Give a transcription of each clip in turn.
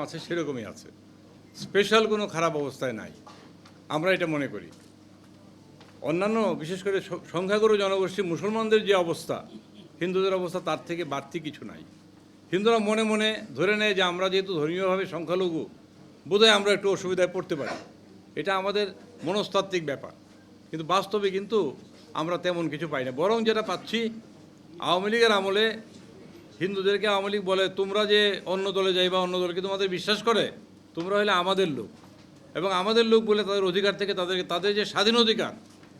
আছে, সেরকমই আছে। স্পেশাল কোনো খারাপ অবস্থায় নাই। আমরা এটা মনে করি। অন্যান্য, বিশেষ করে সংখ্যাগুরু জনগোষ্ঠী, মুসলমানদের যে অবস্থা, হিন্দুদের অবস্থা, তার থেকে বাড়তি কিছু নাই। হিন্দুরা মনে মনে ধরে নেয় যে আমরা যেহেতু ধর্মীয়ভাবে সংখ্যালঘু, বোধহয় আমরা একটু অসুবিধায় পড়তে পারি। এটা আমাদের মনস্তাত্ত্বিক ব্যাপার। কিন্তু বাস্তবে কিন্তু আমরা তেমন কিছু পাই না। বরং যেটা পাচ্ছি, আওয়ামী লীগের আমলে হিন্দুদেরকে আওয়ামী লীগ বলে, তোমরা যে অন্য দলে যাইবা, অন্য দলকে তোমাদের বিশ্বাস করে? তোমরা হলে আমাদের লোক। এবং আমাদের লোক বলে তাদের অধিকার থেকে তাদেরকে, তাদের যে স্বাধীন অধিকার,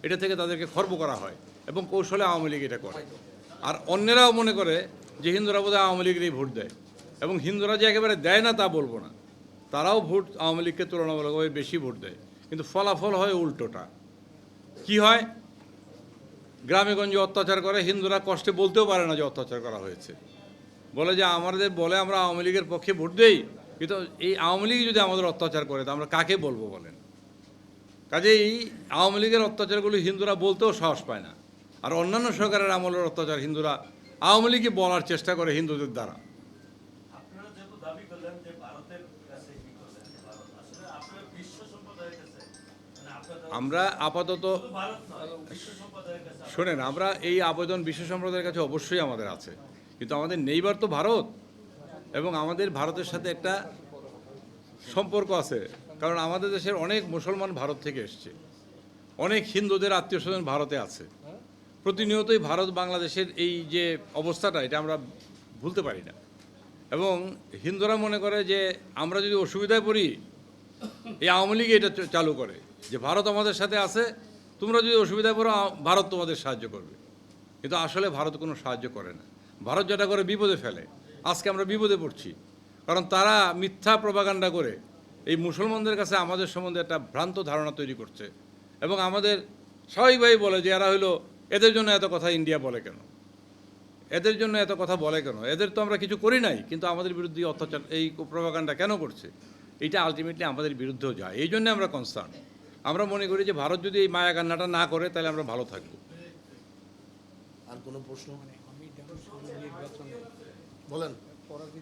এটা থেকে তাদেরকে খর্ব করা হয় এবং কৌশলে আওয়ামী লীগ এটা করে। আর অন্যেরাও মনে করে যে হিন্দুরা বোধহয় আওয়ামী লীগেরই ভোট দেয় এবং হিন্দুরা যে একেবারে দেয় না তা বলব না, তারাও ভোট আওয়ামী লীগকে তুলনামূলকভাবে বেশি ভোট দেয়। কিন্তু ফলাফল হয় উল্টোটা। কি হয়? গ্রামেগঞ্জে অত্যাচার করে, হিন্দুরা কষ্টে বলতেও পারে না যে অত্যাচার করা হয়েছে। বলে যে আমাদের বলে আমরা আওয়ামী লীগের পক্ষে ভোট দেই। কিন্তু এই আওয়ামী লীগ যদি আমাদের অত্যাচার করে তো আমরা কাকে বলব বলেন? কাজেই আওয়ামী লীগের অত্যাচারগুলো হিন্দুরা বলতেও সাহস পায় না। আর অন্যান্য সরকারের আমলের অত্যাচার হিন্দুরা আওয়ামী লীগই বলার চেষ্টা করে হিন্দুদের দ্বারা। মানে আমরা আপাতত শোনেন আমরা এই আবেদন বিশ্ব সম্প্রদায়ের কাছে অবশ্যই আমাদের আছে। কিন্তু আমাদের নেইবার তো ভারত এবং আমাদের ভারতের সাথে একটা সম্পর্ক আছে। কারণ আমাদের দেশের অনেক মুসলমান ভারত থেকে এসছে। অনেক হিন্দুদের আত্মীয় স্বজন ভারতে আছে। প্রতিনিয়তই ভারত বাংলাদেশের এই যে অবস্থাটা, এটা আমরা ভুলতে পারি না। এবং হিন্দুরা মনে করে যে আমরা যদি অসুবিধায় পড়ি, এই আওয়ামী লীগ এটা চালু করে যে ভারত আমাদের সাথে আছে, তোমরা যদি অসুবিধায় পড়ো ভারত তোমাদের সাহায্য করবে। কিন্তু আসলে ভারত কোনো সাহায্য করে না। ভারত যেটা করে বিপদে ফেলে। আজকে আমরা বিপদে পড়ছি। কারণ তারা মিথ্যা প্রপাগান্ডা করে এই মুসলমানদের কাছে আমাদের সম্বন্ধে একটা ভ্রান্ত ধারণা তৈরি করছে। এবং আমাদের স্বাভাবিকভাবেই বলে যে এরা হলো, এদের জন্য এত কথা ইন্ডিয়া বলে কেন? এদের জন্য এত কথা বলে কেন? এদের তো আমরা কিছু করি নাই, কিন্তু আমাদের বিরুদ্ধে অত্যাচার, এই প্রভাকাণ্ডা কেন করছে? এটা আলটিমেটলি আমাদের বিরুদ্ধেও যায়। এই জন্য আমরা কনসার্ন আমরা মনে করি যে ভারত যদি এই মায়া কান্নাটা না করে, তাহলে আমরা ভালো থাকব। কোনো প্রশ্ন? বলেন।